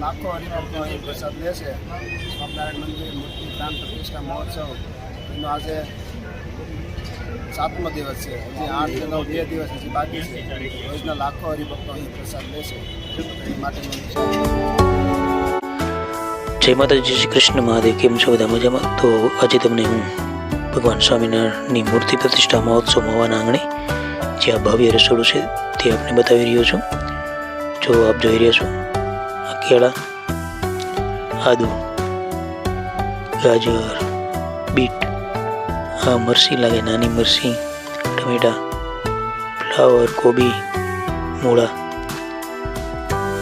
લાખો હરિભક્તો અહીં પ્રસાદ લે છે. સ્વામિનારાયણ મંદિર, મૂર્તિ, પ્રાણ પ્રતિષ્ઠા, મહોત્સવ. એનો આજે સાતમો દિવસ છે. હજી આઠ કે નવ, બે દિવસ હજી બાકી છે. રોજના લાખો હરિભક્તો અહીં પ્રસાદ લે છે. એ માટેનું જય માતાજી શ્રી કૃષ્ણ મહાદેવ. કેમ છો બધા મજામાં? તો આજે તમને હું ભગવાન સ્વામિનારાયણની મૂર્તિ પ્રતિષ્ઠા મહોત્સવ મવાના આંગણે જે આ ભવ્ય રસોડું છે તે આપને બતાવી રહ્યો છું. જો આપ જોઈ રહ્યા છો કેળા આદુ, ગાજર, બીટ, આ મરસી લાગે, નાની મરસી, ટમેટા, ફ્લાવર, કોબી, મૂળા.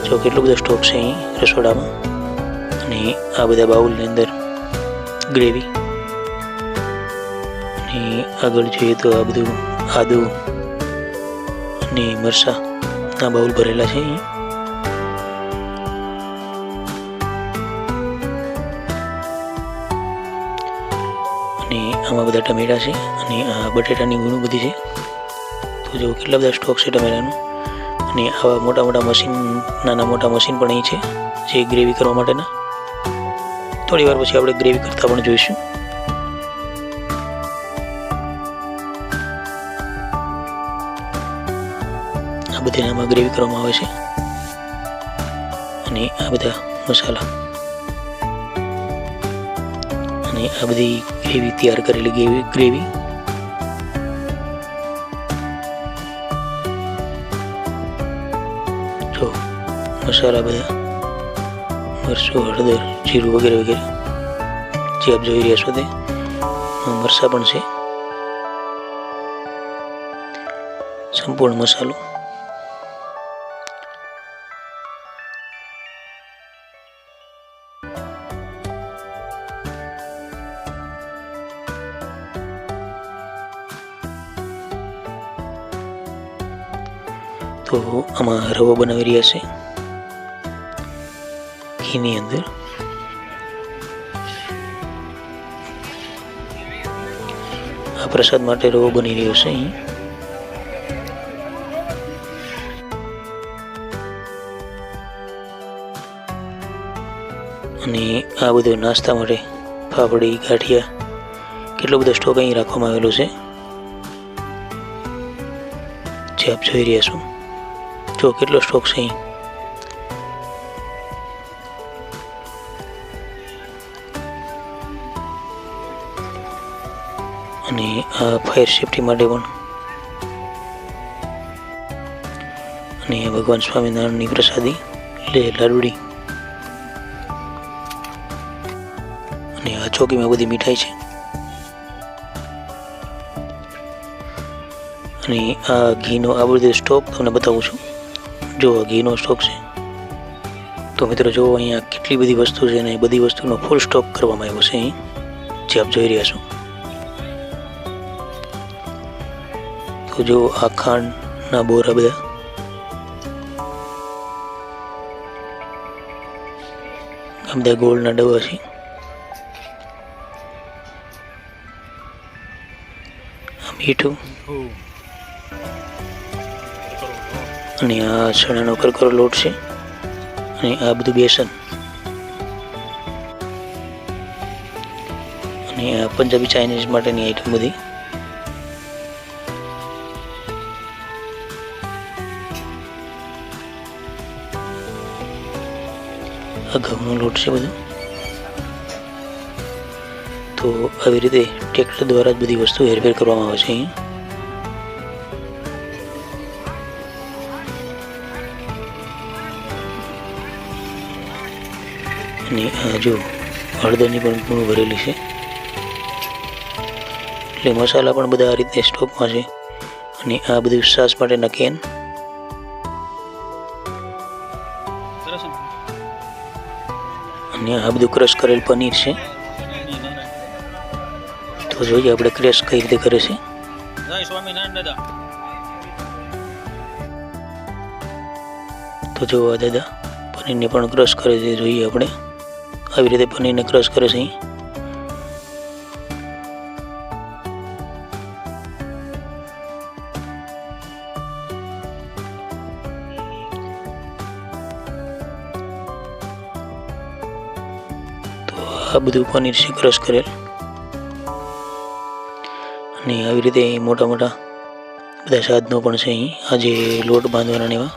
જો કેટલો બધો સ્ટોક છે અહીં રસોડામાં, અને આ બધા બાઉલની અંદર ગ્રેવી. અને આગળ જોઈએ તો આ બધું આદુ અને મરસા, આ બાઉલ ભરેલા છે અહીં. આમાં બધા ટમેટા છે અને આ બટેટાની ઘણું બધી છે. તો જો કેટલા બધા સ્ટોક છે ટમેટાનો? અને આવા મોટા મોટા મશીન, નાના મોટા મશીન પણ અહીં છે, જે ગ્રેવી કરવા માટેના. થોડી વાર પછી આપણે ગ્રેવી કરતા પણ જોઈશું. આ બધી ગ્રેવી કરવામાં આવે છે. અને આ બધા મસાલા. આ બધી ગ્રેવી તૈયાર કરેલી ગ્રેવી ગ્રેવી. જો, મસાલા બધા, મરચું, હળદર, જીરું વગેરે વગેરે, જે આપ જોઈ રહ્યા છો તે આ પણ છે. સંપૂર્ણ મસાલો. તો આમાં રવો બનાવી રહ્યા છે. ઘીની અંદર. આ પ્રસાદ માટે રવો બની રહ્યો છે અહીં. અને આ બધું નાસ્તા માટે ફાફડી, ગાંઠિયા, કેટલો બધો સ્ટોક અહીં રાખવામાં આવેલો છે. જે આપ જોઈ રહ્યા છો. જો કેટલો સ્ટોક છે અને આ ફાયર સેફટી માટે પણ. અને ભગવાન સ્વામિનારાયણની પ્રસાદી લે, લાડુડી. અને આ ચોકીમાં બધી મીઠાઈ છે. અને આ ઘીનો આ બધો સ્ટોક તમને બતાવું છું. જો ઘીનો સ્ટોક છે? તો મિત્રો જો અહીંયા કેટલી બધી વસ્તુ છે અને એ બધી વસ્તુનો ફૂલ સ્ટોક કરવામાં આવ્યો છે અહીં, જે આપ જોઈ રહ્યા છો. તો જો આ ખાંડના બોરા બધા. આ બધા ગોળના ડબ્બા છે. મીઠું. અને આ ચણાનો કરકરો લોટ છે. અને આ બધું બેસન. અને આ પંજાબી ચાઇનીઝ માટેની આઈટમ બધી. આ ઘઉંનો લોટ છે બધો. તો આવી રીતે ટ્રેક્ટર દ્વારા જ બધી વસ્તુ હેરફેર કરવામાં આવે છે અહીં અને આ જો હળદરની પણ પૂર્ણ ભરેલી છે. એટલે મસાલા પણ બધા આ રીતે સ્ટોકમાં છે. અને આ બધું સાસ માટેના કેન અને આ બધું ક્રશ કરેલ પનીર છે. તો જોઈએ આપણે ક્રશ કઈ રીતે કરે છે. તો જોવા દાદા પનીરને પણ ક્રશ કરે છે જોઈએ આપણે. આવી રીતે પનીરને ક્રશ કરે છે અહીં. આ બધું પનીર છે ક્રશ કરેલ. અને આવી રીતે મોટા મોટા બધા સાધનો પણ છે અહીં. આજે લોટ બાંધવાના એવા.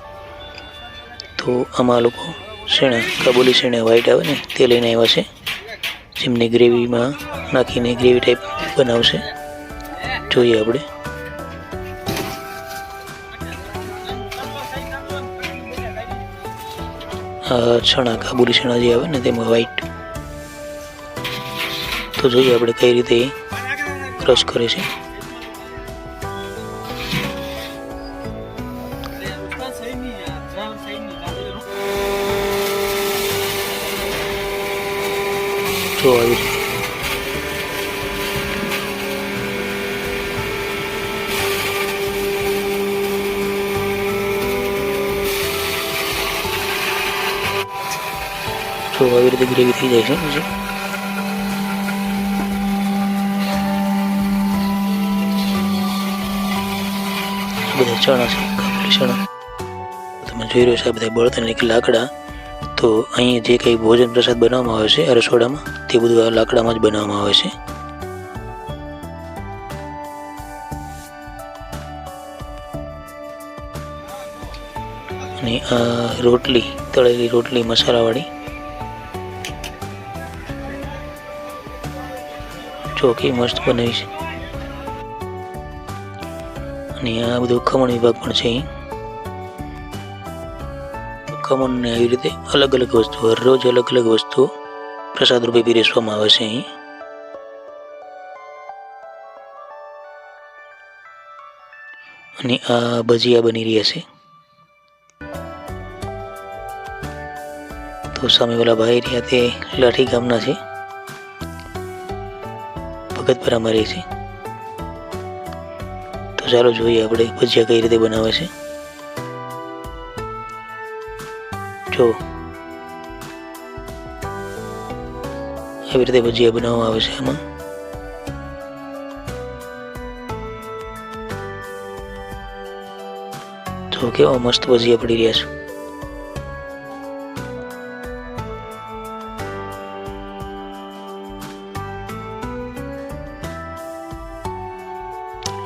તો આમાં લોકો શેણા, કાબુલી શેણા વ્હાઈટ આવે ને, તે લઈને આવ્યા છે. જેમને ગ્રેવીમાં નાખીને ગ્રેવી ટાઈપ બનાવશે. જોઈએ આપણે. ચણા કાબુલી ચણા જે આવે ને તેમાં વ્હાઈટ તો જોઈએ આપણે કઈ રીતે ક્રશ કરે છે. જો આવી જો આવી રીતે ગ્રેવી થઈ જાય છે બધા ચણા છે કાબુલી ચણા તમે જોઈ રહ્યો છો આ બધા બળતણ લાકડા તો અહીં જે કંઈ ભોજન પ્રસાદ બનાવવામાં આવે છે રસોડામાં તે બધું આ લાકડામાં જ બનાવવામાં આવે છે. અને આ રોટલી, તળેલી રોટલી, મસાલાવાળી. ચોખી મસ્ત બનાવી છે. અને આ બધું ખમણ વિભાગ પણ છે અહીં. ખમણને આવી રીતે અલગ અલગ વસ્તુ હરરોજ અલગ અલગ વસ્તુઓ પ્રસાદ રૂપે પીરસવામાં આવે છે અહીં. અને આ ભજીયા બની રહ્યા છે. તો સામે પેલા ભાઈ રહ્યા તે લાઠી ગામના છે. ભગતપરામાં રહે છે. તો ચાલો જોઈએ આપણે ભજીયા કઈ રીતે બનાવે છે. જો આવી રીતે ભજીયા બનાવવામાં આવે છે આમાં તો કેવા મસ્ત ભજીયા પડી રહ્યા છે.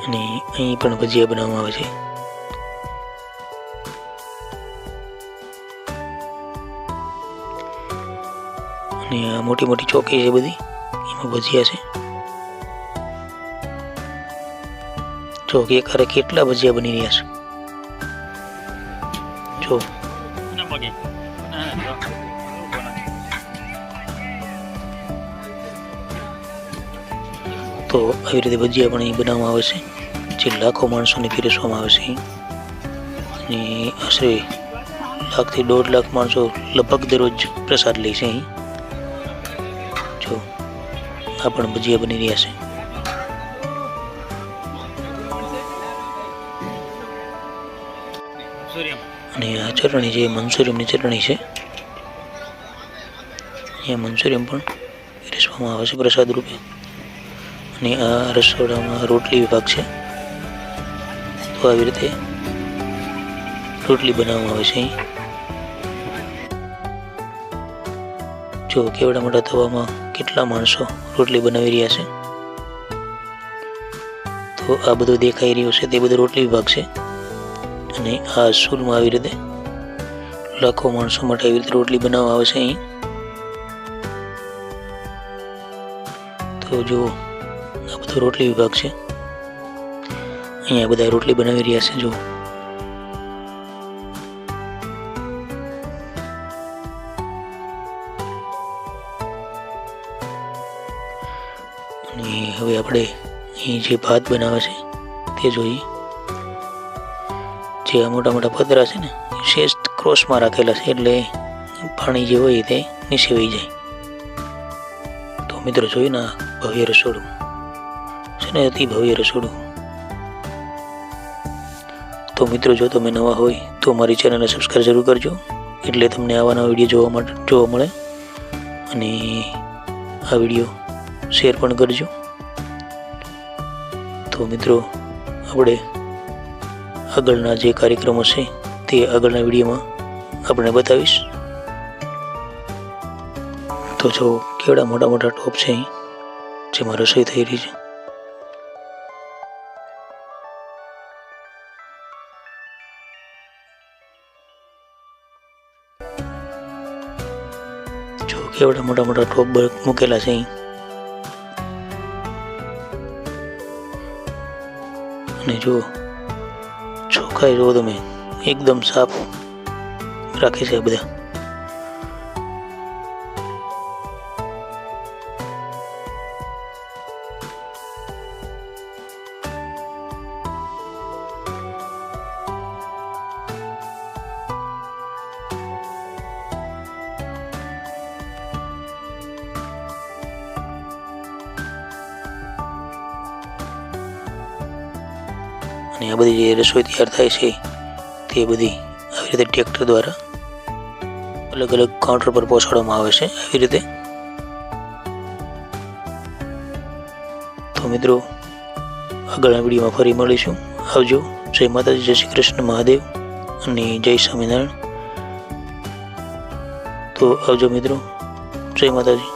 અને અહીં પણ ભજીયા બનાવવામાં આવે છે. આ મોટી મોટી ચોકી છે બધી એમાં ભજીયા છે ચોકી એકારે કેટલા ભજીયા બની રહ્યા છે જો ના ના, ના, જો. તો આવી રીતે ભજીયા પણ અહીં બનાવવામાં આવે છે જે લાખો માણસોને પીરસવામાં આવે છે. અને આશરે લાખથી દોઢ લાખ માણસો લગભગ દરરોજ પ્રસાદ લે છે અહીં જો આ પણ ભજીયા બની રહ્યા છે. અને આ ચટણી જે મંચુરિયમની ચટણી છે, અહીંયા મંચુરિયમ પણ પીરસવામાં આવે છે પ્રસાદ રૂપે. અને આ રસોડામાં રોટલી વિભાગ છે. તો આવી રીતે રોટલી બનાવવામાં આવે છે અહીં. જો કેવડા મોટા તવામાં કેટલા માણસો રોટલી બનાવી રહ્યા છે? તો આ બધું દેખાઈ રહ્યું છે, તે બધું રોટલી વિભાગ છે. અને આ સ્કૂલમાં આવી રીતે લાખો માણસો માટે આવી રીતે રોટલી બનાવવા આવે છે અહીં. તો જુઓ આ બધો રોટલી વિભાગ છે. અહીંયા બધા રોટલી બનાવી રહ્યા છે જુઓ અને હવે આપણે અહીં જે ભાત બનાવે છે, તે જોઈએ. જે આ મોટા મોટા પતરા છે ને શેષ ક્રોસમાં રાખેલા છે, એટલે પાણી જે હોય તે નીચે વહી જાય. તો મિત્રો જોયું ને ભવ્ય રસોડું? છે ને અતિ ભવ્ય રસોડું. તો મિત્રો જો તમે નવા હોય, તો મારી ચેનલને સબસ્ક્રાઈબ જરૂર કરજો, એટલે તમને આવા નવા વીડિયો જોવા માટે જોવા મળે. અને આ વીડિયો શેર પણ કરજો. તો મિત્રો, આપણે આગળના જે કાર્યક્રમો છે, તે આગળના વિડીયોમાં આપણે બતાવીશ. તો જો કેવડા મોટા મોટા ટોપ છે અહીં જેમાં રસોઈ થઈ રહી છે. જો કેવડા મોટા મોટા ટોપ મૂકેલા છે અહીં અને જો ચોખ્ખાઈ જુઓ તમે એકદમ સાફ રાખે છે બધા. અને આ બધી જે રસોઈ તૈયાર થાય છે, તે બધી આવી રીતે ટ્રેક્ટર દ્વારા અલગ અલગ કાઉન્ટર પર પહોંચાડવામાં આવે છે આવી રીતે. તો મિત્રો, આગળના વિડીયોમાં ફરી મળીશું. આવજો. જય માતાજી, જય શ્રી કૃષ્ણ, મહાદેવ અને જય સ્વામિનારાયણ. તો આવજો મિત્રો. જય માતાજી.